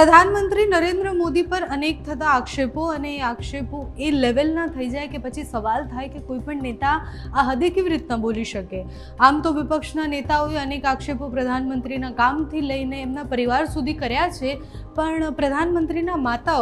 પ્રધાનમંત્રી નરેન્દ્ર મોદી પર અનેક થતા આક્ષેપો અને એ આક્ષેપો એ લેવલના થઈ જાય કે પછી સવાલ થાય કે કોઈ પણ નેતા આ હદે કેવી રીતના બોલી શકે? આમ તો વિપક્ષના નેતાઓએ અનેક આક્ષેપો પ્રધાનમંત્રીના કામથી લઈને એમના પરિવાર સુધી કર્યા છે પણ પ્રધાનમંત્રીના માતા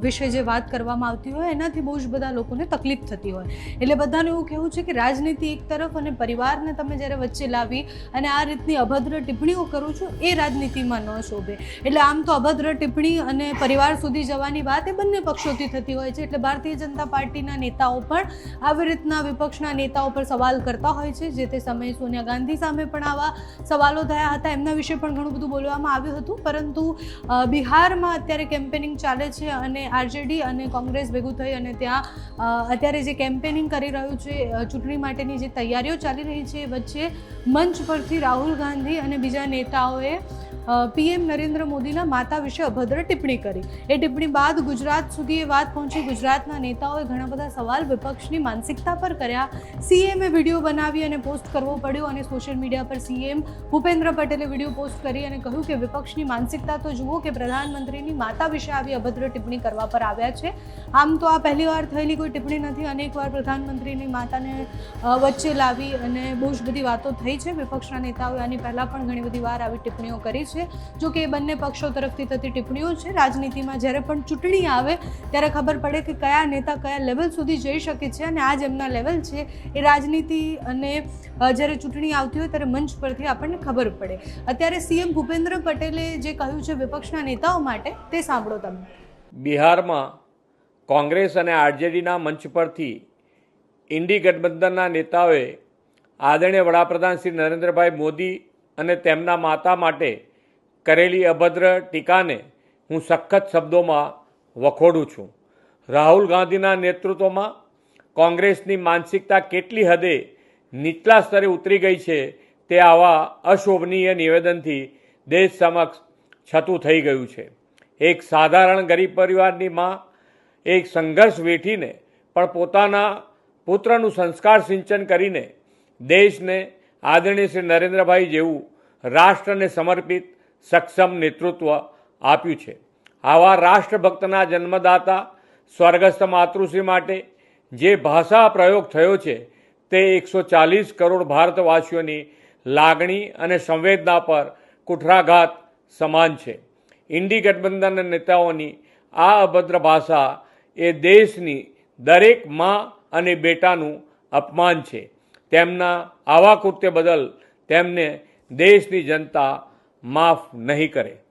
વિશે જે વાત કરવામાં આવતી હોય એનાથી બહુ જ બધા લોકોને તકલીફ થતી હોય. એટલે બધાનું એવું કહેવું છે કે રાજનીતિ એક તરફ અને પરિવારને તમે જ્યારે વચ્ચે લાવી અને આ રીતની અભદ્ર ટિપ્પણીઓ કરો છો એ રાજનીતિમાં ન શોભે. એટલે આમ તો અભદ્ર ટિપ્પણી અને પરિવાર સુધી જવાની વાત એ બંને પક્ષોથી થતી હોય છે. એટલે ભારતીય જનતા પાર્ટીના નેતાઓ પણ આવી રીતના વિપક્ષના નેતાઓ પર સવાલ કરતા હોય છે. જે તે સમયે સોનિયા ગાંધી સામે પણ આવા સવાલો થયા હતા. એમના વિશે પણ ઘણું બધું બોલવામાં આવ્યું હતું. પરંતુ અ, બિહારમાં અત્યારે કેમ્પેનિંગ ચાલે છે અને આરજેડી અને કોંગ્રેસ ભેગું થઈ અને ત્યાં અત્યારે જે કેમ્પેનિંગ કરી રહ્યું છે ચૂંટણી માટેની જે તૈયારીઓ ચાલી રહી છે, વચ્ચે મંચ પરથી રાહુલ ગાંધી અને બીજા નેતાઓએ પીએમ નરેન્દ્ર મોદીના માતા વિશે અભદ્ર ટિપ્પણી કરી. એ ટિપ્પણી બાદ ગુજરાત સુધી એ વાત પહોંચી. ગુજરાતના નેતાઓએ ઘણા બધા સવાલ વિપક્ષની માનસિકતા પર કર્યા. સીએમએ વીડિયો બનાવી અને પોસ્ટ કરવો પડ્યો અને સોશિયલ મીડિયા પર સીએમ ભૂપેન્દ્ર પટેલે વીડિયો પોસ્ટ કરી અને કહ્યું કે વિપક્ષની માનસિકતા તો જુઓ કે પ્રધાનમંત્રીની માતા વિશે આવી અભદ્ર ટિપ્પણી કરવા પર આવ્યા છે. આમ તો આ પહેલી વાર થયેલી કોઈ ટિપ્પણી નથી. અનેકવાર પ્રધાનમંત્રીની માતાને વચ્ચે લાવી અને બહુ જ બધી વાતો થઈ છે. વિપક્ષના નેતાઓએ આની પહેલાં પણ ઘણી બધી વાર આવી ટિપ્પણીઓ કરી છે. જો કે એ બંને પક્ષો તરફથી થતી ટિપ્પણીઓ છે. રાજનીતિમાં જ્યારે પણ ચૂંટણી આવે, ત્યારે ખબર પડે કે કયા નેતા કયા લેવલ સુધી જઈ શકે છે અને આ જેમના લેવલ છે. એ રાજનીતિ અને જ્યારે ચૂંટણી આવતી હોય ત્યારે મંચ પરથી આપણને ખબર પડે. અત્યારે સીએમ ભૂપેન્દ્ર પટેલે જે કહ્યું છે વિપક્ષના નેતાઓ માટે, તે સાંભળો તમે. બિહારમાં કોંગ્રેસ અને આરજેડીના મંચ પરથી ઇન્ડી ગઠબંધનના નેતાઓએ આદરણીય વડાપ્રધાન શ્રી નરેન્દ્રભાઈ મોદી અને તેમના માતા માટે કરેલી અભદ્ર ટીકાને હું સખત શબ્દોમાં વખોડું છું. રાહુલ ગાંધીના નેતૃત્વમાં કોંગ્રેસની માનસિકતા કેટલી હદે નીચલા સ્તરે ઉતરી ગઈ છે તે આવા અશોભનીય નિવેદનથી દેશ સમક્ષ છતું થઈ ગયું છે. એક સાધારણ ગરીબ પરિવારની માં એક સંઘર્ષ વેઠીને પણ પોતાના પુત્રનું સંસ્કાર સિંચન કરીને દેશને આદરણીય શ્રી નરેન્દ્રભાઈ જેવું રાષ્ટ્રને સમર્પિત સક્ષમ નેતૃત્વ આપ્યું છે. આવા રાષ્ટ્રભક્તના જન્મદાતા સ્વર્ગસ્થ માતૃશ્રી માટે જે ભાષા પ્રયોગ થયો છે, તે એકસો ચાલીસ કરોડ ભારતવાસીઓની લાગણી અને સંવેદના પર કુઠરાઘાત સમાન છે. ઇન્ડી ગઠબંધનના નેતાઓની આ અભદ્ર ભાષા એ દેશની દરેક મા અને બેટાનું અપમાન છે. તેમના આવા કૃત્ય બદલ તેમને દેશની જનતા માફ નહીં કરે.